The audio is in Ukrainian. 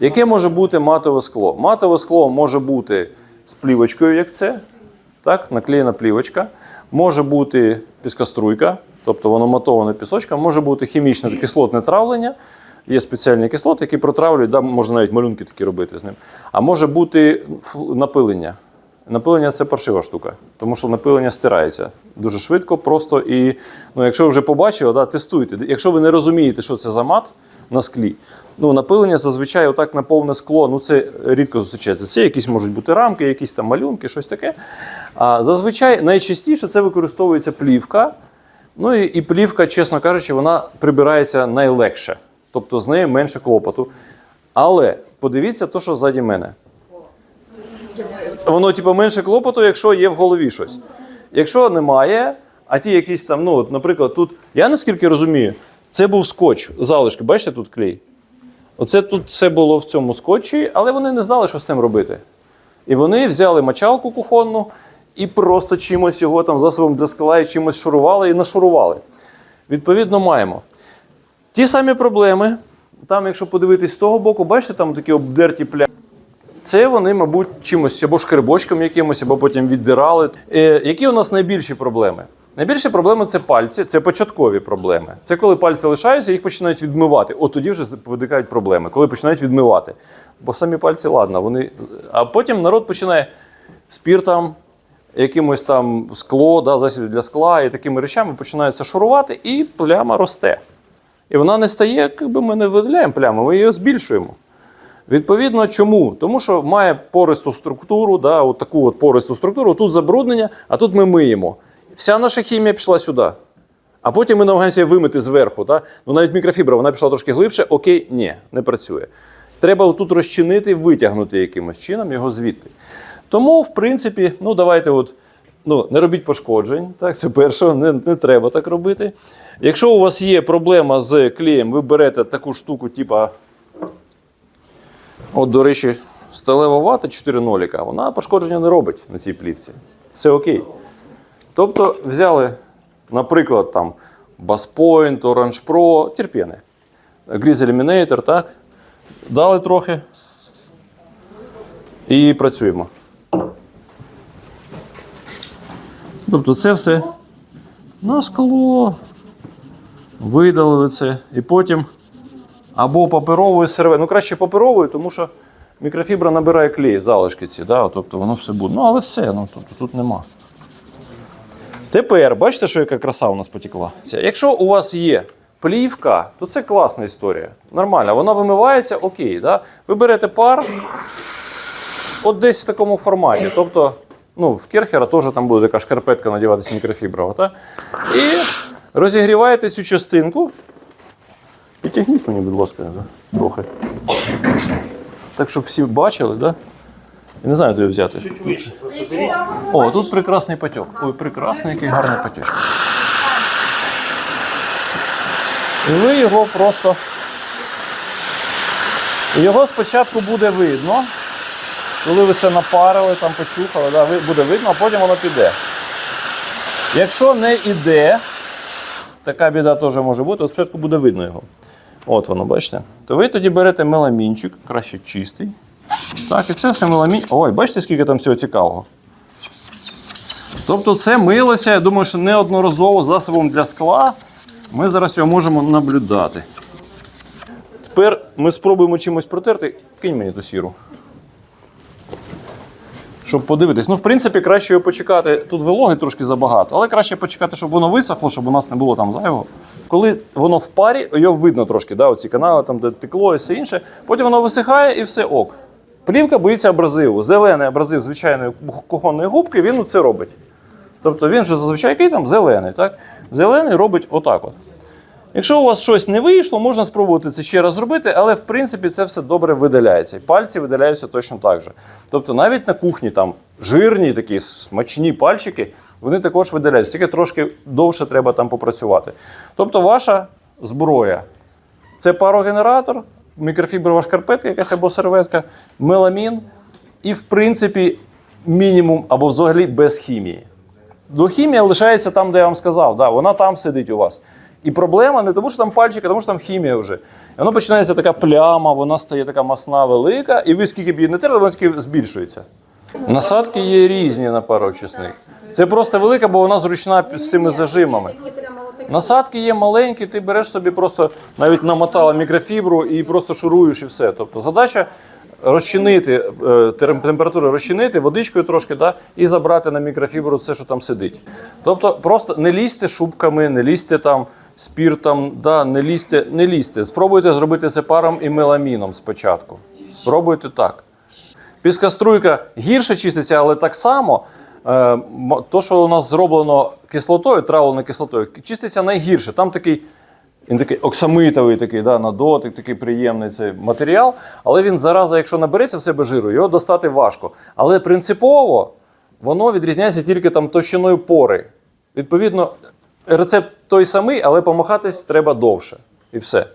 Яке може бути матове скло? Матове скло може бути з плівочкою, як це, так, наклеєна плівочка. Може бути піскоструйка, тобто воно матоване пісочком, може бути хімічне кислотне травлення. Є спеціальні кислоти, які протравлюють, да, можна навіть малюнки такі робити з ним. А може бути напилення. Напилення це паршива штука, тому що напилення стирається дуже швидко, просто і ну, якщо вже побачили, да, тестуйте. Якщо ви не розумієте, що це за мат на склі, ну напилення зазвичай отак на повне скло, ну це рідко зустрічається. Це якісь можуть бути рамки, якісь там малюнки, щось таке. А зазвичай найчастіше це використовується плівка. Ну і, і плівка, чесно кажучи, вона прибирається найлегше, тобто з нею менше клопоту. Але подивіться, то, що ззаді мене. Воно, типу, менше клопоту, якщо є в голові щось. Якщо немає, а ті якісь там, ну, от, наприклад, тут, я наскільки розумію, це був скотч, залишки, бачите, тут клей. Оце тут все було в цьому скотчі, але вони не знали, що з цим робити. І вони взяли мочалку кухонну і просто чимось його там засобом для скла і чимось шурували і нашурували. Відповідно, маємо. Ті самі проблеми. Там, якщо подивитись з того боку, бачите, там такі обдерті плями. Це вони, мабуть, чимось або шкребочком якимось, або потім віддирали. Е, які у нас найбільші проблеми? Найбільші проблеми це пальці, це початкові проблеми. Це коли пальці лишаються, їх починають відмивати. От тоді вже виникають проблеми, коли починають відмивати. Бо самі пальці, ладно, вони. А потім народ починає спіртом, якимось там скло, да, засіб для скла і такими речами починаються шурувати, і пляма росте. І вона не стає, якби ми не видаляємо пляму, ми її збільшуємо. Відповідно, чому? Тому що має пористу структуру, да, от таку от пористу структуру, тут забруднення, а тут ми миємо. Вся наша хімія пішла сюди. А потім ми намагаємося вимити зверху. Да? Ну навіть мікрофібра, вона пішла трошки глибше, окей, ні, не працює. Треба тут розчинити, витягнути якимось чином його звідти. Тому, в принципі, ну давайте от. Ну, не робіть пошкоджень, так, це перше, не, не треба так робити. Якщо у вас є проблема з клеєм, ви берете таку штуку, типа От, до речі, сталева вата 4 ноліка, вона пошкодження не робить на цій плівці. Все окей. Тобто взяли, наприклад, там Bass Point, Orange Pro, терпіни, Grease Eliminator, так? Дали трохи і працюємо. Тобто це все на скло. Видалили це. І потім або паперовою серветкою. Ну, краще паперовою, тому що мікрофібра набирає клей, залишки ці, да? тобто воно все буде. Ну, але все, ну, тобто, тут нема. Тепер, бачите, що яка краса у нас потекла? Це, Якщо у вас є плівка, то це класна історія. Нормально, вона вимивається, окей. Да? Ви берете пар, от десь в такому форматі. Тобто, ну, в керхера теж там буде така шкарпетка надіватися мікрофіброва. Так? І розігріваєте цю частинку. Підтягніть мені, будь ласка, да? трохи. Так, щоб всі бачили, да? Я не знаю, де його взяти. Чуть вище просто беріть. О, тут прекрасний потік. Ой, прекрасний, який гарний потік. І ви його просто. Його спочатку буде видно. Коли ви це напарили, там почухали, да, буде видно, а потім воно піде. Якщо не йде, така біда теж може бути, от спочатку буде видно його. От воно, бачите? То ви тоді берете меламінчик, краще чистий. Так, і це все меламін. Ой, бачите, скільки там всього цікавого. Тобто це милося, я думаю, що неодноразово засобом для скла ми зараз його можемо наблюдати. Тепер ми спробуємо чимось протерти. Кинь мені ту сіру. Щоб подивитись. Ну, в принципі, краще його почекати. Тут вологи трошки забагато, але краще почекати, щоб воно висохло, щоб у нас не було там зайвого. Коли воно в парі, його видно трошки, да, оці канали, там, де текло і все інше. Потім воно висихає і все ок. Плівка боїться абразиву. Зелений абразив звичайної кухонної губки, він це робить. Тобто він же зазвичай який там зелений. Так? Зелений робить отак. от. Якщо у вас щось не вийшло, можна спробувати це ще раз зробити, але в принципі це все добре видаляється. І пальці видаляються точно так же. Тобто навіть на кухні там жирні такі смачні пальчики, вони також видаляються, тільки трошки довше треба там попрацювати. Тобто ваша зброя це парогенератор, мікрофіброва шкарпетка, якась або серветка, меламін і, в принципі, мінімум або взагалі без хімії. До хімія лишається там, де я вам сказав. Да, вона там сидить у вас. І проблема не тому, що там пальчик, а тому що там хімія вже. І воно починається така пляма, вона стає така масна велика, і ви скільки б її не терли, вона тільки збільшується. Насадки є різні на пароочисник. Це просто велика, бо вона зручна з цими зажимами. Насадки є маленькі, ти береш собі просто навіть намотала мікрофібру і просто шуруєш і все. Тобто задача розчинити е, температуру розчинити водичкою трошки, да, і забрати на мікрофібру все, що там сидить. Тобто просто не лізьте шубками, не лізьте там спіртом, да, не лізьте, не лізьте. Спробуйте зробити це паром і меламіном спочатку. Спробуйте так. Піскоструйка гірше чиститься, але так само. Е, То, що у нас зроблено кислотою, травленою кислотою, чиститься найгірше. Там такий, він такий оксамитовий, такий, да, на дотик, такий приємний цей матеріал. Але він зараза, якщо набереться в себе жиру, його достати важко. Але принципово воно відрізняється тільки там товщиною пори. Відповідно, рецепт той самий, але помахатись треба довше. І все.